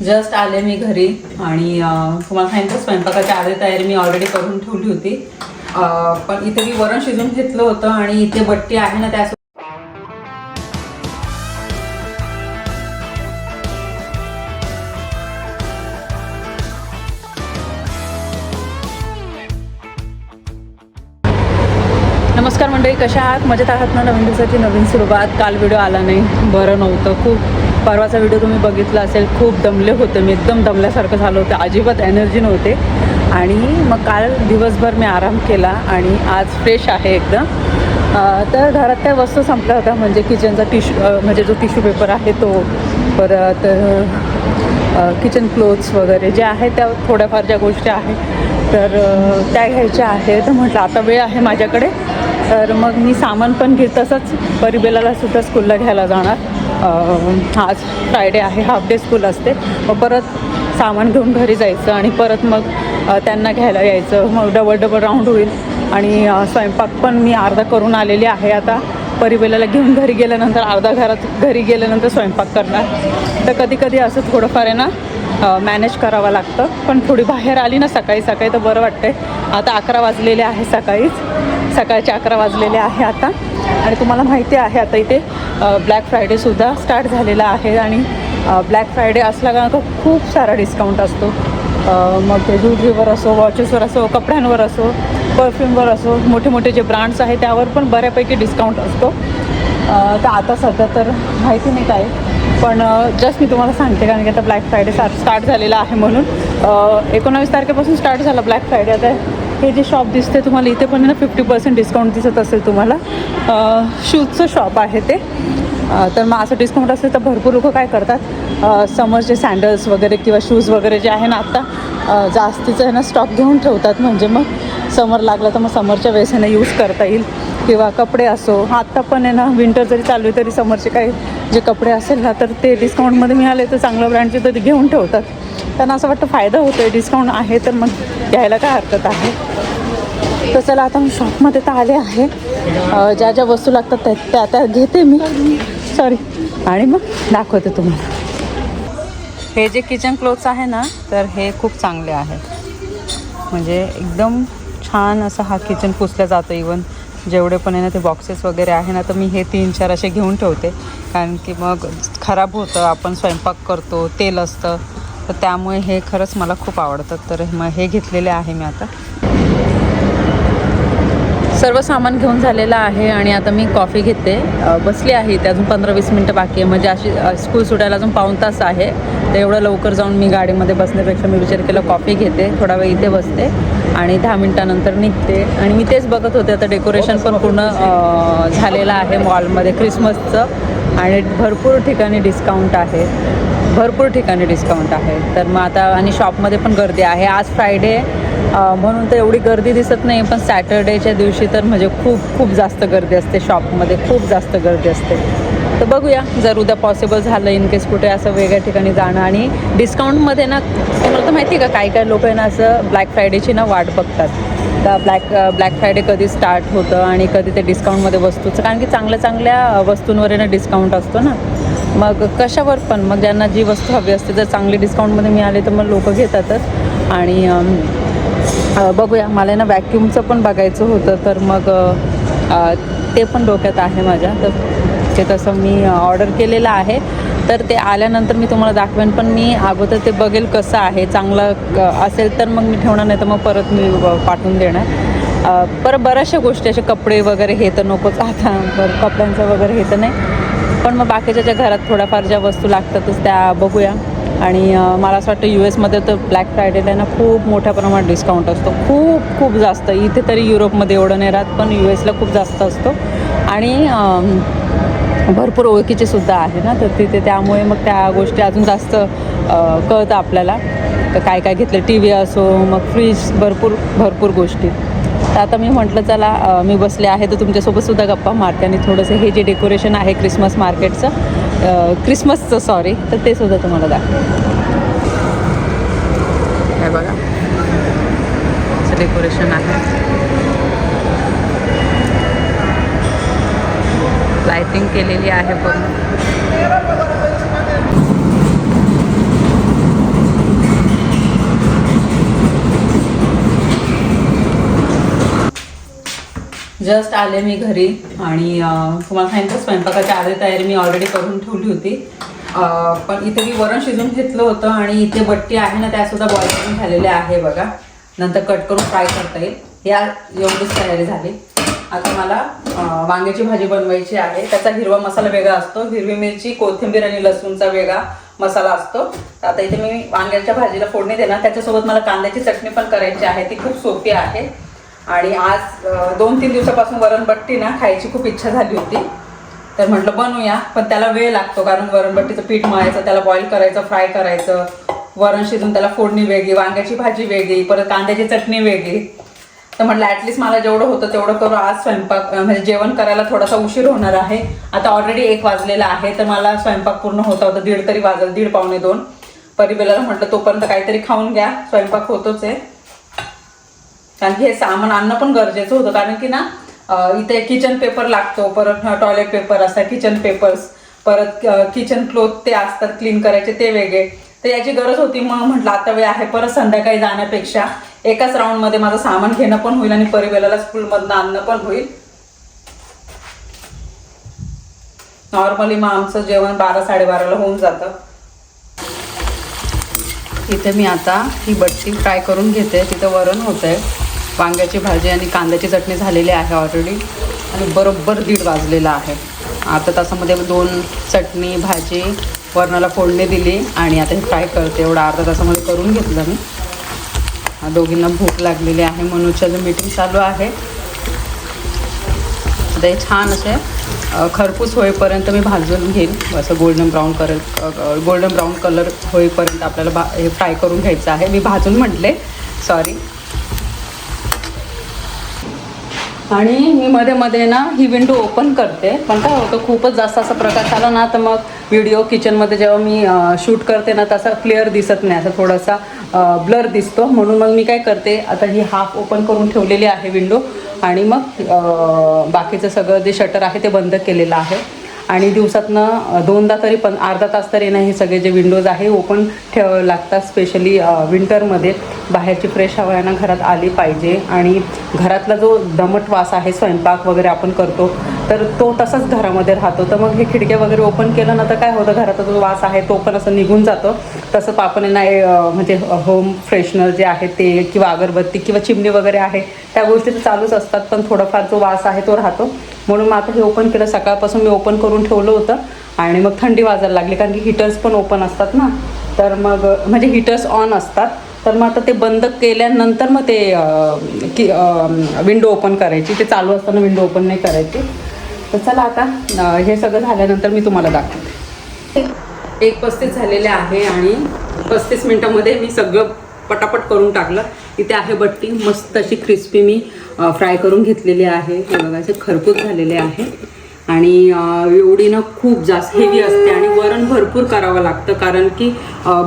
Just आले मी घरी आणि तुम्हाला सांगितलं स्वयंपाकाची आधी तयारी मी ऑलरेडी करून ठेवली होती. पण इथे मी वरण शिजून घेतलं होतं आणि इथे बट्टी आहे ना त्या नमस्कार मंडळी कशा आहात? मजेत आहात ना नवीन दिवसाची नवीन सुरुवात? काल व्हिडिओ आला नाही. बरं नव्हतं. खूप परवाचा व्हिडिओ तुम्ही बघितला असेल खूप दमले होते मी. एकदम दमल्यासारखं झालं होतं. अजिबात एनर्जी नव्हते. आणि मग काल दिवसभर मी आराम केला आणि आज फ्रेश आहे एकदम. तर घरात त्या वस्तू संपल्या होत्या म्हणजे किचनचा टिश्यू म्हणजे जो टिश्यू पेपर आहे तो. परत किचन क्लोथ्स वगैरे जे आहे त्या थोड्याफार ज्या गोष्टी आहेत तर त्या घ्यायच्या आहेत. म्हटलं आता वेळ आहे माझ्याकडे. तर मग मी सामान पण घेत तसंच परिबेलाला सुद्धा स्कूलला घ्यायला जाणार. आज फ्रायडे आहे हाफ डे स्कूल असते. मग परत सामान घेऊन घरी जायचं आणि परत मग त्यांना घ्यायला यायचं. मग डबल डबल राऊंड होईल. आणि स्वयंपाक पण मी अर्धा करून आलेली आहे. आता परिबेलाला घेऊन घरी गेल्यानंतर अर्धा घरात घरी गेल्यानंतर स्वयंपाक करणार. तर कधी कधी असं थोडंफार आहे ना मॅनेज करावं लागतं. पण थोडी बाहेर आली ना सकाळी सकाळी तर बरं वाटतंय. आता अकरा वाजलेले आहे सकाळीच. सकाळचे अकरा वाजलेले आहे आता. आणि तुम्हाला माहिती आहे आता इथे ब्लॅक फ्रायडेसुद्धा स्टार्ट झालेला आहे. आणि ब्लॅक फ्रायडे असला का खूप सारा डिस्काउंट असतो. मग ते ज्वेलरीवर असो वॉचेसवर असो कपड्यांवर असो परफ्यूमवर असो मोठे मोठे जे ब्रँड्स आहेत त्यावर पण बऱ्यापैकी डिस्काउंट असतो. तर आता सध्या तर माहिती नाही काय. पण जस्ट मी तुम्हाला सांगते कारण की आता ब्लॅक फ्रायडे स्टार्ट झालेला आहे म्हणून. एकोणावीस तारखेपासून स्टार्ट झाला ब्लॅक फ्रायडे आता हे जे शॉप दिसते तुम्हाला इथे पण ना फिफ्टी पर्सेंट डिस्काउंट दिसत असेल तुम्हाला. शूजचं शॉप आहे ते. तर मग असं डिस्काउंट असेल तर भरपूर लोक काय करतात? समरचे सँडल्स वगैरे किंवा शूज वगैरे जे आहे ना आत्ता जास्तीचं आहे ना स्टॉक घेऊन ठेवतात. म्हणजे मग समर लागला तर मग समरच्या वेळेस आहे ना यूज करता येईल. किंवा कपडे असो आत्ता पण आहे ना विंटर जरी चालू आहे तरी समरचे काही जे कपडे असेल ना तर ते डिस्काउंटमध्ये मिळाले तर चांगल्या ब्रँडचे तर घेऊन ठेवतात. त्यांना असं वाटतं फायदा होतो आहे डिस्काउंट आहे तर मग घ्यायला काय हरकत आहे? तर चला आता मी शॉपमध्ये तर आले आहे. ज्या ज्या वस्तू लागतात त्या त्या त्या घेते मी. सॉरी आणि मग दाखवते तुम्हाला. हे जे किचन क्लोथ्स आहे ना तर हे खूप चांगले आहे म्हणजे एकदम छान असं हा किचन पुसलं जातं इवन जेवढे पण आहे ना ते बॉक्सेस वगैरे आहे ना तर मी हे तीन चार असे घेऊन ठेवते. कारण की मग खराब होतं आपण स्वयंपाक करतो तेल असतं. तर त्यामुळे हे खरंच मला खूप आवडतं. तर मग हे घेतलेले आहे मी आता. सर्व सामान घेऊन झालेलं आहे आणि आता मी कॉफी घेते. बसली आहे ते अजून पंधरा वीस मिनटं बाकी आहे. म्हणजे अशी स्कूल सुटायला अजून पाऊण तास आहे. तर एवढं लवकर जाऊन मी गाडीमध्ये बसण्यापेक्षा मी विचार केला कॉफी घेते. थोडा वेळ इथे बसते. आणि दहा मिनटानंतर निघते. आणि मी तेच बघत होते आता डेकोरेशन पण पूर्ण झालेलं आहे मॉलमध्ये क्रिसमसचं आणि भरपूर ठिकाणी डिस्काउंट आहे. भरपूर ठिकाणी डिस्काउंट आहे. तर मग आता आणि शॉपमध्ये पण गर्दी आहे. आज फ्रायडे म्हणून तर एवढी गर्दी दिसत नाही पण सॅटर्डेच्या दिवशी तर म्हणजे खूप खूप जास्त गर्दी असते शॉपमध्ये खूप जास्त गर्दी असते. तर बघूया जर उद्या पॉसिबल झालं इन केस कुठे असं वेगळ्या ठिकाणी जाणं आणि डिस्काउंटमध्ये ना तुम्हाला तर माहिती आहे का काही काय लोक आहे ना असं ब्लॅक फ्रायडेची ना वाट बघतात. तर ब्लॅक ब्लॅक फ्रायडे कधी स्टार्ट होतं आणि कधी ते डिस्काउंटमध्ये वस्तूचं कारण की चांगल्या चांगल्या वस्तूंवर आहे ना डिस्काउंट असतो ना. मग कशावर पण मग ज्यांना जी वस्तू हवी असते जर चांगली डिस्काउंटमध्ये मिळाली तर मग लोक घेतातच. आणि बघूया मला ना वॅक्यूमचं पण बघायचं होतं तर मग ते पण डोक्यात आहे माझ्या. तर ते तसं मी ऑर्डर केलेलं आहे. तर ते आल्यानंतर मी तुम्हाला दाखवेन पण मी अगोदर ते बघेल कसं आहे चांगलं असेल तर मग मी ठेवणार नाही तर मग परत मी पाठवून देणार. परत बऱ्याचशा गोष्टी असे कपडे वगैरे हे तर नकोच आता बरं कपड्यांचं वगैरे हे तर नाही. पण मग बाकीच्या ज्या घरात थोड्याफार ज्या वस्तू लागतातच त्या बघूया. आणि मला असं वाटतं यू एसमध्ये तर ब्लॅक फ्रायडेला ना खूप मोठ्या प्रमाणात डिस्काउंट असतो. खूप खूप जास्त. इथे तरी युरोपमध्ये एवढं नाही राहत पण यू एसला खूप जास्त असतो. आणि भरपूर ओळखीचे सुद्धा आहे ना तर तिथे त्यामुळे मग त्या गोष्टी अजून जास्त कळतं आपल्याला. तर काय काय घेतलं टी व्ही असो मग फ्रीज भरपूर भरपूर गोष्टी. तर आता मी म्हटलं चला मी बसले आहे तर तुमच्यासोबत सुद्धा गप्पा मारते. आणि थोडंसं हे जे डेकोरेशन आहे क्रिसमस मार्केटचं क्रिसमसचं सॉरी तर ते सुद्धा तुम्हाला दाखव काय बघा. असं डेकोरेशन आहे. सेटिंग केलेली आहे बघून जस्ट आले मी घरी आणि तुम्हाला सांगितलं स्वयंपाकाच्या आधी तयारी मी ऑलरेडी करून ठेवली होती. पण इथे मी वरण शिजून घेतलं होतं आणि इथे बट्टी आहे ना त्यासुद्धा बॉईल करून झालेल्या आहे बघा. नंतर कट करून फ्राय करता येईल. या एवढीच तयारी झाली. आता मला वांग्याची भाजी बनवायची आहे. त्याचा हिरवा मसाला वेगळा असतो. हिरवी मिरची कोथिंबीर आणि लसूणचा वेगळा मसाला असतो. तर आता इथे मी वांग्याच्या भाजीला फोडणी देणार. त्याच्यासोबत मला कांद्याची चटणी पण करायची आहे. ती खूप सोपी आहे. आणि आज दोन तीन दिवसापासून वरणबट्टी ना खायची खूप इच्छा झाली होती. तर म्हटलं बनवूया पण त्याला वेळ लागतो. कारण वरणबट्टीचं पीठ मळायचं त्याला बॉईल करायचं फ्राय करायचं. वरण शिजून त्याला फोडणी वेगळी वांग्याची भाजी वेगळी परत कांद्याची चटणी वेगळी. तर म्हटलं ॲटलिस्ट मला जेवढं होतं तेवढं करू. आज स्वयंपाक म्हणजे जेवण करायला थोडासा उशीर होणार आहे. आता ऑलरेडी एक वाजलेला आहे तर मला स्वयंपाक पूर्ण होता होता दीड तरी वाजल दीड पावणे दोन. परिबेला म्हटलं तोपर्यंत काहीतरी खाऊन घ्या. स्वयंपाक होतोच आहे. कारण की हे सामान आणणं पण गरजेचं होतं. कारण की ना इथे किचन पेपर लागतो. परत टॉयलेट पेपर असतात किचन पेपर्स परत किचन क्लोथ ते असतात क्लीन करायचे ते वेगळे. तर याची गरज होती. मग म्हटलं आता वेळ आहे परत संध्याकाळी जाण्यापेक्षा एकाच राऊंडमध्ये माझं सामान घेणं पण होईल आणि परिवेलाला स्कूलमधनं आणणं पण होईल. नॉर्मली मग आमचं जेवण बारा साडेबाराला होऊन जातं. इथे मी आता ही बट्टी फ्राय करून घेते. तिथं वरण होतं आहे वांग्याची भाजी आणि कांद्याची चटणी झालेली आहे ऑलरेडी आणि बरोबर दीड वाजलेला आहे. आता तासामध्ये दोन चटणी भाजी वरणाला फोडणी दिली आणि आता हे फ्राय करते. एवढा अर्धा तासामध्ये करून घेतलं मी. दोघींना भूक लागलेली आहे. मनोजच्या जो मीटिंग चालू आहे आता हे छान असे खरपूस होईपर्यंत मी भाजून घेईन. असं golden brown colour golden brown colour होईपर्यंत आपल्याला भा हे फ्राय करून घ्यायचं आहे. मी भाजून म्हटले सॉरी आणि मी मध्ये मध्ये ना ही विंडो ओपन करते. पण काय होतं खूपच जास्त असा प्रकाश आला ना तर मग व्हिडिओ किचनमध्ये जेव्हा मी शूट करते ना तसा क्लिअर दिसत नाही. असं थोडासा ब्लर दिसतो. म्हणून मग मी काय करते आता ही हाफ ओपन करून ठेवलेली आहे विंडो. आणि मग बाकीचं सगळं जे शटर आहे ते बंद केलेलं आहे. आणि दिवसातनं दोनदा तरी पण अर्धा तास तरी ना हे सगळे जे विंडोज आहे ओपन ठेव लागतात स्पेशली विंटरमध्ये बाहेरची फ्रेश हवा यांना घरात आली पाहिजे. आणि घरातला जो दमट वास आहे स्वयंपाक वगैरे आपण करतो तर तो तसाच घरामध्ये राहतो. तर मग हे खिडक्या वगैरे ओपन केलं ना तर काय होतं? घराचा जो वास आहे तो पण असं निघून जातो. तसं आपण ना म्हणजे होम फ्रेशनर जे आहे ते किंवा अगरबत्ती किंवा चिमणी वगैरे आहे त्या गोष्टी तर चालूच असतात पण थोडाफार जो वास आहे तो राहतो. म्हणून मग आता हे ओपन केलं. सकाळपासून मी ओपन करून ठेवलं होतं. आणि मग थंडी वाजायला लागली. कारण की हीटर्स पण ओपन असतात ना. तर मग म्हणजे हीटर्स ऑन असतात. तर मग आता ते बंद केल्यानंतर मग ते की विंडो ओपन करायची. ते चालू असताना विंडो ओपन नाही करायची. तर चला आता हे सगळं झाल्यानंतर मी तुम्हाला दाखवते. एक पस्तीस झालेले आहे आणि पस्तीस मिनटामध्ये मी सगळं पटापट करून टाकलं. इथे आहे बट्टी मस्त अशी क्रिस्पी मी फ्राय करून घेतलेली आहे. हे बघा असे खरपूस झालेले आहे. आणि एवढी ना खूप जास्त हेवी असते आणि वरण भरपूर करावं लागतं. कारण की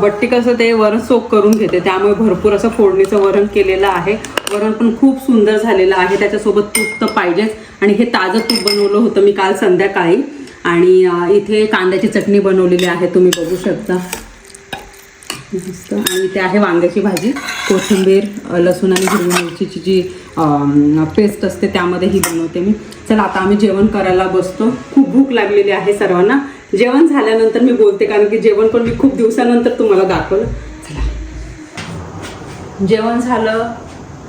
बट्टी कसं ते वरण सोक करून घेते. त्यामुळे भरपूर असं फोडणीचं वरण केलेलं आहे. वरण पण खूप सुंदर झालेलं आहे. त्याच्यासोबत तूप तर पाहिजेच. आणि हे ताजं तूप बनवलं होतं मी काल संध्याकाळी. आणि इथे कांद्याची चटणी बनवलेली आहे. तुम्ही बघू शकता. मस्त. आणि इथे आहे वांग्याची भाजी. कोथिंबीर लसूण आणि हिरवी मिरचीची जी पेस्ट असते त्यामध्ये ही बनवते मी. चला आता आम्ही जेवण करायला बसतो. खूप भूक लागलेली आहे सर्वांना. जेवण झाल्यानंतर मी बोलते कारण की जेवण पण मी खूप दिवसानंतर तुम्हाला दाखवलं. चला. जेवण झालं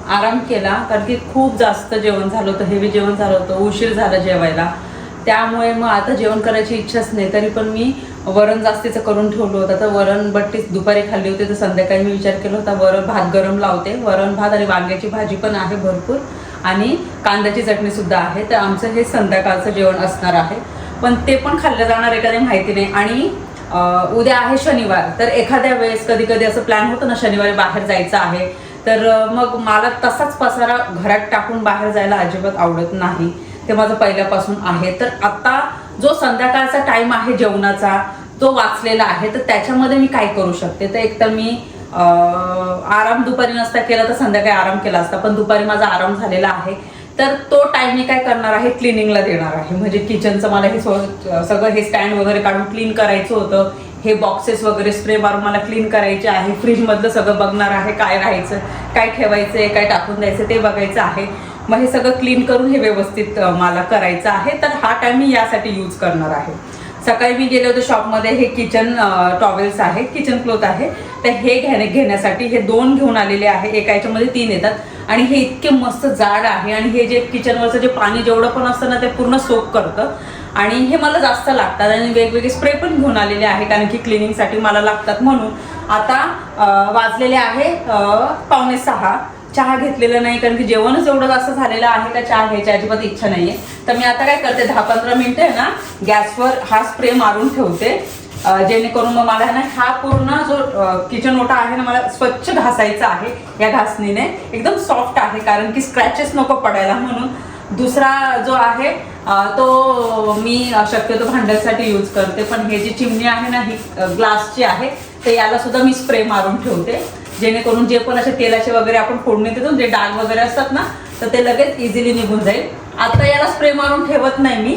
आराम केला कारण की खूप जास्त जेवण झालं होतं हेवी जेवण झालं होतं उशीर झाला जेवायला. त्यामुळे मग आता जेवण करायची इच्छाच नाही. तरी पण मी वरण जास्तीचं करून ठेवलं होतं. तर वरण बट्टीच दुपारी खाल्ली होती तर संध्याकाळी मी विचार केला होता वरण भात गरम लावते. वरण भात आणि वांग्याची भाजी पण आहे भरपूर आणि कांद्याची चटणीसुद्धा आहे. तर आमचं हे संध्याकाळचं जेवण असणार आहे. पण ते पण खाल्लं जाणार आहे का नाही माहिती नाही. आणि उद्या आहे शनिवार. तर एखाद्या वेळेस कधी कधी असं प्लॅन होतं ना शनिवारी बाहेर जायचं आहे. तर मग मला तसाच पसारा घरात टाकून बाहेर जायला अजिबात आवडत नाही. ते माझं पहिल्यापासून आहे. तर आता जो संध्याकाळचा टाइम आहे जेवणाचा तो वाचलेला आहे तर त्याच्यामध्ये मी काय करू शकते? तर एक तर मी आराम दुपारी नसता केला तर संध्याकाळी आराम केला असता. पण दुपारी माझा आराम झालेला आहे. तर तो टाइम मी काय करणार आहे? क्लिनिंगला देणार आहे. म्हणजे किचनचं मला हे सगळं हे स्टँड वगैरे काढून क्लीन करायचं होतं. हे बॉक्सेस वगैरे स्प्रे मारून मला क्लीन करायचे आहे. फ्रीजमधलं सगळं बघणार आहे काय राहायचं काय ठेवायचं आहे काय टाकून द्यायचं ते बघायचं आहे. मग हे सगळं क्लीन करून हे व्यवस्थित मला करायचं आहे. तर हा टाइम मी यासाठी यूज करणार आहे. सकाळी मी गेले होते शॉपमध्ये हे किचन टॉवेल्स आहे किचन क्लोथ आहे. तर हे घेणे घेण्यासाठी हे दोन घेऊन आलेले आहे. एका याच्यामध्ये तीन येतात. आणि हे इतके मस्त जाड आहे. आणि हे जे किचनवरचं जे पाणी जेवढं पण असतं ना ते पूर्ण सोप करतं. आणि हे मला जास्त लागतात. आणि वेगवेगळे स्प्रे पण घेऊन आलेले आहे कारण की क्लिनिंगसाठी मला लागतात म्हणून. आता वाजलेले आहे पावणे सहा. चहा घेतलेला नाही कारण की जेवणच एवढं जास्त झालेलं आहे का चहा घ्यायची अजिबात इच्छा नाहीये. तर मी आता काय करते दहा पंधरा मिनिटं आहे ना गॅसवर हा स्प्रे मारून ठेवते. जेणेकरून मग मला ना हा पूर्ण जो किचन ओटा आहे ना मला स्वच्छ घासायचा आहे या घासणीने. एकदम सॉफ्ट आहे कारण की स्क्रॅचेस नको पडायला म्हणून. दुसरा जो आहे तो मी शक्यतो भांड्यासाठी यूज करते पण हे जी चिमणी आहे ना ही ग्लासची आहे तर याला सुद्धा मी स्प्रे मारून ठेवते. जेणेकरून जे पण असे तेलाचे वगैरे आपण फोडणी देतो जे डाग वगैरे असतात ना तर ते लगेच इझिली निघून जाईल. आता याला स्प्रे मारून ठेवत नाही मी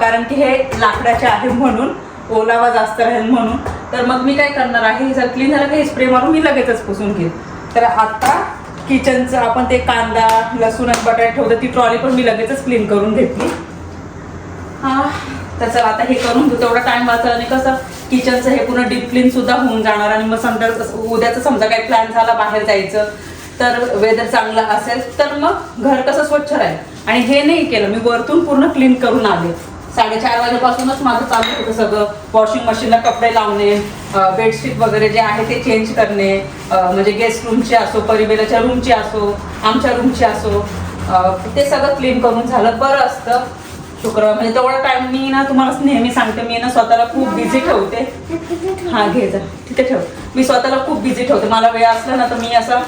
कारण की हे लाकडाचे आहे म्हणून ओलावा जास्त राहील म्हणून. तर मग मी काय करणार आहे जर क्लीन झालं की स्प्रे मारून मी लगेचच पुसून घेईन तर आता किचनचं आपण ते कांदा लसूण आणि बटाट ठेवतो ती ट्रॉली पण मी लगेचच क्लीन करून घेतली. हा. तर चला आता हे करून घेऊ. तेवढा टाइम वाचला आणि कसं किचनचं हे पूर्ण डीप क्लीन सुद्धा होऊन जाणार आणि मग समजा उद्याचं समजा काही प्लॅन झाला बाहेर जायचं तर वेदर चांगलं असेल तर मग घर कसं स्वच्छ राहील. आणि हे नाही केलं मी वरतून पूर्ण क्लीन करून आले. साडेचार वाजेपासूनच माझं चालू होतं सगळं. वॉशिंग मशीनला कपडे लावणे बेडशीट वगैरे जे आहे ते चेंज करणे म्हणजे गेस्ट रूमची असो परिवेलाच्या रूमची असो आमच्या रूमची असो ते सगळं क्लीन करून झालं. बरं असतं. शुक्रवार म्हणजे तेवढा टाइम मी ना तुम्हाला नेहमी सांगते मी ना स्वतःला खूप बिझी ठेवते. हा घे जा तिथे ठेव. मी स्वतःला खूप बिझी ठेवते. मला वेळ असला ना तर मी असं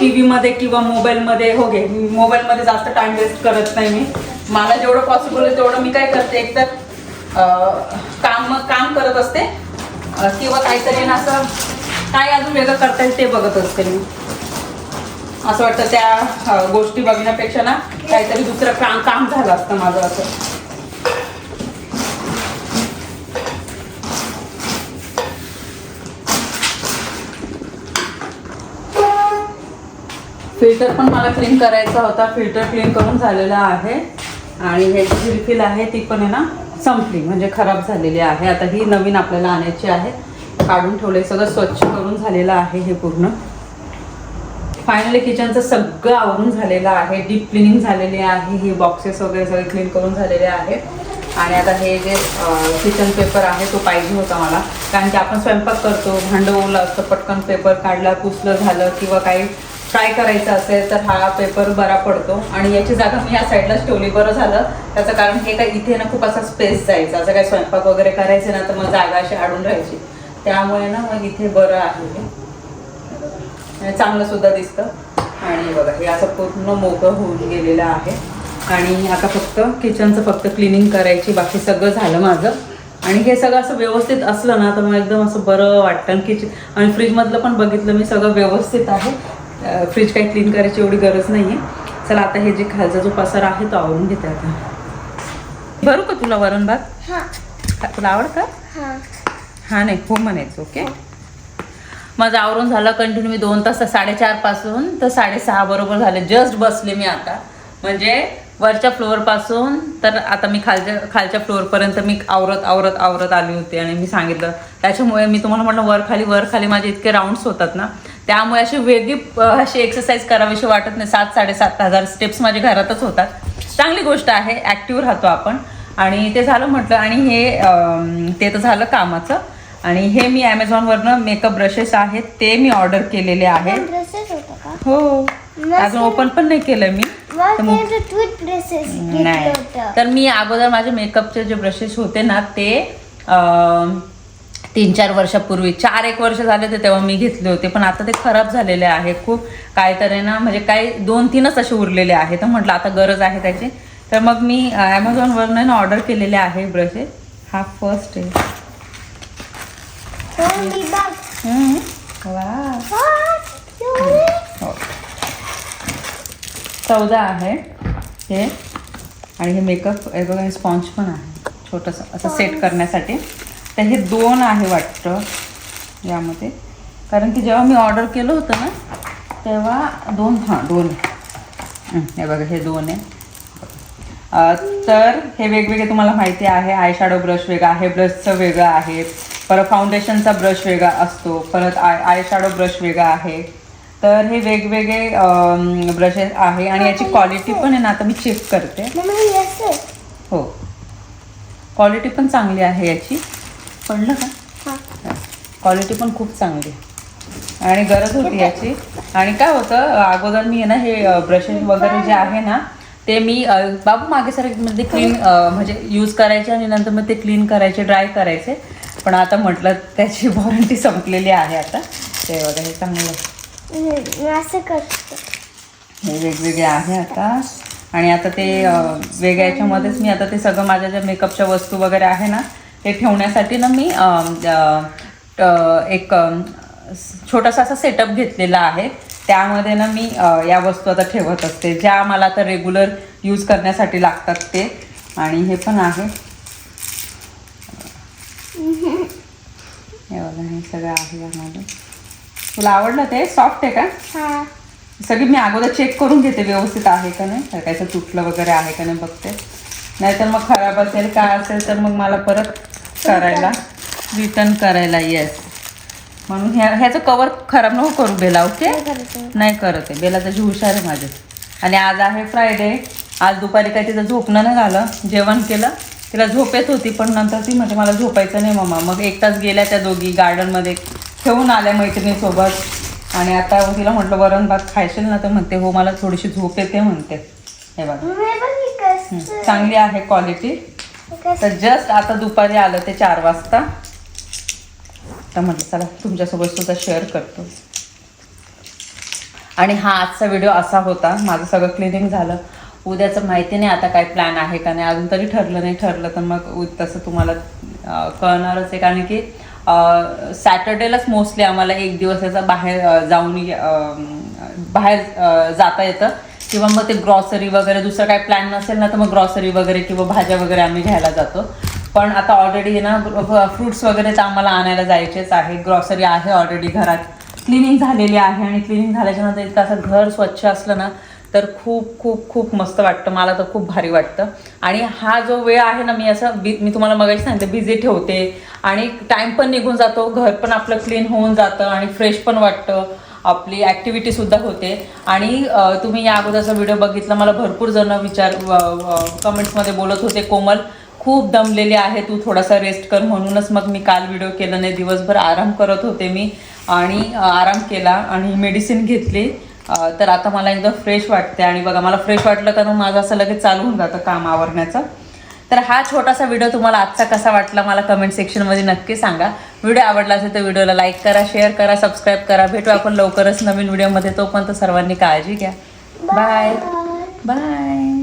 टी व्हीमध्ये किंवा मोबाईलमध्ये हो घे मोबाईलमध्ये जास्त टाइम वेस्ट करत नाही मी. मला जेवढं पॉसिबल आहे तेवढं मी काय करते एकतर काम काम करत असते. किंवा काहीतरी ना असं काय अजून वेगळं करता येईल ते बघत असते मी. असं वाटतं त्या गोष्टी बघण्यापेक्षा ना काहीतरी दुसरं काम काम झालं असतं माझं असं. फिल्टर पण मला क्लीन करायचा होता. फिल्टर क्लीन करून झालेला आहे. आणि हे जी रिफिल आहे ती पण आहे ना संपली. म्हणजे खराब झालेली आहे. आता ही नवीन आपल्याला आणायची आहे. काढून ठेवले सगळं स्वच्छ करून झालेलं आहे हे पूर्ण. फायनली किचनचं सगळं आवरून झालेलं आहे. डीप क्लिनिंग झालेली आहे. हे बॉक्सेस वगैरे सगळे क्लीन करून झालेले आहेत. आणि आता हे जे किचन पेपर आहे तो पाहिजे होता मला. कारण की आपण स्वयंपाक करतो भांडं ओलं असतं पटकन पेपर काढला पुसलं झालं किंवा काही फ्राय करायचं असेल तर हा पेपर बरा पडतो. आणि याची जागा मी या साईडलाच ठेवली. बरं झालं. त्याचं कारण हे काय इथे ना खूप असा स्पेस जायचा. असं काय स्वयंपाक वगैरे करायचे ना तर मग जागा अशी अडून राहायची. त्यामुळे ना मग इथे बरं आहे. चांगलं सुद्धा दिसतं. आणि बघा हे असं पूर्ण मोकळं होऊन गेलेलं आहे. आणि आता फक्त किचनचं फक्त क्लिनिंग करायची बाकी सगळं झालं माझं. आणि हे सगळं असं व्यवस्थित असलं ना तर मग एकदम असं बरं वाटतं. किचन आणि फ्रीजमधलं पण बघितलं मी सगळं व्यवस्थित आहे. फ्रीज काही क्लीन करायची एवढी गरज नाही आहे चला आता हे जे खालचा जो पसार आहे तो आवरून घेते आता. भरू का तुला वरण भात? हा. तुला आवडतं? हा. हा नाही हो म्हणायचं ओके? माझं आवरून झालं कंटिन्यू मी दोन तास साडेचारपासून तर साडेसहा बरोबर झाले. जस्ट बसले मी आता. म्हणजे वरच्या फ्लोअरपासून तर आता मी खालच्या खालच्या फ्लोअरपर्यंत मी आवरत आवरत आवरत आली होती आणि मी सांगितलं. त्याच्यामुळे मी तुम्हाला म्हटलं वर खाली वर खाली माझे इतके राऊंड्स होतात ना. त्यामुळे अशी वेगळी अशी एक्सरसाइज करावीशी वाटत नाही. सात साडेसात हजार स्टेप्स माझ्या घरातच होतात. चांगली गोष्ट आहे ॲक्टिव्ह राहतो आपण. आणि ते झालं म्हटलं आणि हे ते तर झालं कामाचं. आणि हे मी ॲमेझॉनवरनं मेकअप ब्रशेस आहेत ते मी ऑर्डर केलेले आहेत. ब्रशेस होतं का? हो. अजून ओपन पण नाही केलं मी. नाही. होतं. तर मी अगोदर माझे मेकअपचे जे ब्रशेस होते ना ते तीन चार वर्षापूर्वी चार एक वर्ष झाले ते तेव्हा मी घेतले होते पण आता ते खराब झालेले आहे खूप. काय तर आहे ना म्हणजे काही दोन तीनच असे उरलेले आहेत. तर म्हटलं आता गरज आहे त्याची. तर मग मी ॲमेझॉनवरनं ना ऑर्डर केलेले आहे ब्रशेस हा फर्स्ट आहे. हम्म. वा हो चौदा आहे हे. आणि हे मेकअप हे बघा स्पॉन्ज पण आहे. छोटंसं असं सेट करण्यासाठी. तर हे दोन आहे वाटतं यामध्ये. कारण की जेव्हा मी ऑर्डर केलं होतं ना तेव्हा दोन हां दोन. हं, हे बघा हे दोन आहे. अ, तर हे वेगवेगळे तुम्हाला माहिती आहे. आय शॅडो ब्रश वेगळा आहे ब्रशचं वेगळं आहे. परत फाउंडेशनचा ब्रश वेगळा असतो परत आय आय शॅडो ब्रश वेगळा आहे. तर हे वेगवेगळे ब्रशेस आहे आणि याची क्वालिटी पण आहे ना आता मी चेक करते. मम्मा हे. हो. क्वालिटी पण चांगली आहे याची. पडलं का? हा. क्वालिटी पण खूप चांगली आहे. आणि गरज होती याची. आणि काय होतं अगोदर मी आहे ना हे ब्रशेस वगैरे जे आहे ना ते मी बाबू मागे सरमध्ये क्लीन म्हणजे यूज करायचे आणि नंतर मग ते क्लीन करायचे ड्राय करायचे. पण आता म्हटलं त्याची वॉरंटी संपलेली आहे आता. ते बघा हे चांगलं असं करते. हे वेगवेगळे आहे आता. आणि आता ते वेगळ्या याच्यामध्येच मी आता ते सगळं माझ्या ज्या मेकअपच्या वस्तू वगैरे आहे ना ते ठेवण्यासाठी ना मी एक छोटासा असा सेटअप घेतलेला आहे. त्यामध्ये ना मी या वस्तू आता ठेवत असते. ज्या मला आता रेग्युलर यूज करण्यासाठी लागतात ते. आणि हे पण आहे. हे बघा हे सगळं आहे यामध्ये तुला आवडलं ते? सॉफ्ट आहे का? हा. सगळी मी अगोदर चेक करून घेते व्यवस्थित आहे का नाही. तर तुटलं वगैरे आहे का नाही बघते. नाहीतर मग खराब असेल काय असेल तर मग मला परत करायला रिटर्न करायला येस. म्हणून ह्या ह्याचं कवर खराब नको करू बेला ओके नाही करत आहे. बेला त्याची हुशार आहे माझे. आणि आज आहे फ्रायडे आज दुपारी काय तिचं झोपणं नाही झालं. जेवण केलं. तिला झोप येत होती पण नंतर ती म्हणजे मला झोपायचं नाही मम्मा मग एक तास गेल्या त्या दोघी गार्डनमध्ये खेळून आल्या मैत्रिणीसोबत. आणि आता तिला म्हटलं वरण भात खायशील ना? तर म्हणते हो मला थोडीशी झोप येते म्हणते. हे बघा. चांगली आहे क्वालिटी तर जस्ट आता दुपारी आलं ते चार वाजता. तर म्हटलं चला तुमच्यासोबत सुद्धा शेअर करतो. आणि हा आजचा व्हिडिओ असा होता. माझं सगळं क्लिनिंग झालं. उद्याचं माहिती नाही आता काय प्लॅन आहे का नाही अजून तरी ठरलं नाही ठरलं तर मग तसं तुम्हाला कळणारच आहे. कारण की सॅटर्डेलाच मोस्टली आम्हाला एक दिवस याचा बाहेर जाऊन बाहेर जाता येतं. किंवा मग ते ग्रॉसरी वगैरे दुसरं काय प्लॅन नसेल ना तर मग ग्रॉसरी वगैरे किंवा भाज्या वगैरे आम्ही घ्यायला जातो. पण आता ऑलरेडी ना फ्रुट्स वगैरे तर आम्हाला आणायला जायचेच आहे. ग्रॉसरी आहे ऑलरेडी घरात. क्लिनिंग झालेली आहे आणि क्लिनिंग झाल्याच्यानंतर इतकं असं घर स्वच्छ असलं ना तर खूप खूप खूप मस्त वाटतं. मला तर खूप भारी वाटतं. आणि हा जो वेळ आहे ना मी असं बि मी तुम्हाला मगाशी सांगते बिझी ठेवते. आणि टाईम पण निघून जातो घर पण आपलं क्लीन होऊन जातं आणि फ्रेश पण वाटतं. आपली ॲक्टिव्हिटीसुद्धा होते. आणि तुम्ही या अगोदरचा व्हिडिओ बघितला मला भरपूर जण विचार कमेंट्समध्ये बोलत होते. कोमल खूप दमलेली आहे तू थोडासा रेस्ट कर. म्हणूनच मग मी काल व्हिडिओ केला नाही. दिवसभर आराम करत होते मी. आणि आराम केला आणि मेडिसिन घेतली. तर आता मला एकदम फ्रेश वाटते आणि बघा मला फ्रेश वाटलं का मग माझं असं लगेच चालू होऊन जातं काम आवरण्याचं. तर हा छोटासा व्हिडिओ तुम्हाला आजचा कसा वाटला मला कमेंट सेक्शनमध्ये नक्की सांगा. व्हिडिओ आवडला असेल तर व्हिडिओला लाईक करा शेअर करा सबस्क्राईब करा. भेटू आपण लवकरच नवीन व्हिडिओमध्ये तोपर्यंत सर्वांनी काळजी घ्या. Bye bye